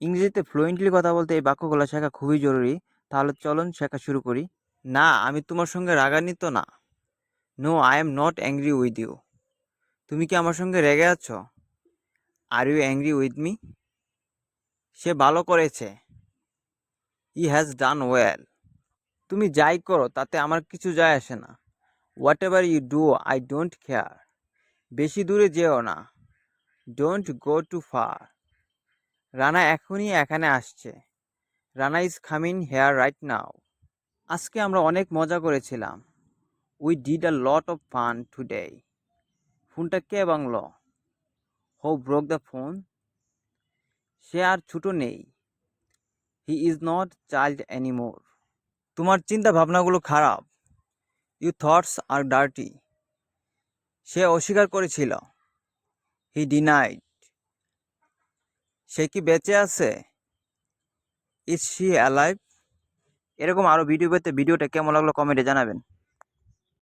ইংরেজিতে ফ্লুয়েন্টলি কথা বলতে এই বাক্যগুলো শেখা খুবই জরুরি। তাহলে চলুন শেখা শুরু করি। না, আমি তোমার সঙ্গে রাগান্বিত না। No I am not angry with you তুমি কি আমার সঙ্গে রেগে আছো? Are you angry with me সে ভালো করেছে। ই হ্যাজ ডান ওয়েল তুমি যাই করো, তাতে আমার কিছু যায় আসে না। Whatever you do I don't care বেশি দূরে যেও না। Don't go too far Rana এখনই এখানে আসছে। Rana is coming here right now আজকে আমরা অনেক মজা করেছিলাম। We did a lot of fun today ফোনটা কে বাংল? হো ব্রোক দ্য ফোন সে আর ছোটো নেই। He is not child anymore তোমার চিন্তা ভাবনাগুলো খারাপ। ইউ থটস আর ডার্টি সে অস্বীকার করেছিল। হি ডিনাইড সে কি বেঁচে আছে? ইজ শি অ্যালাইভ এরকম আরও ভিডিও পেতে ভিডিওটা কেমন লাগল কমেন্টে জানাবেন।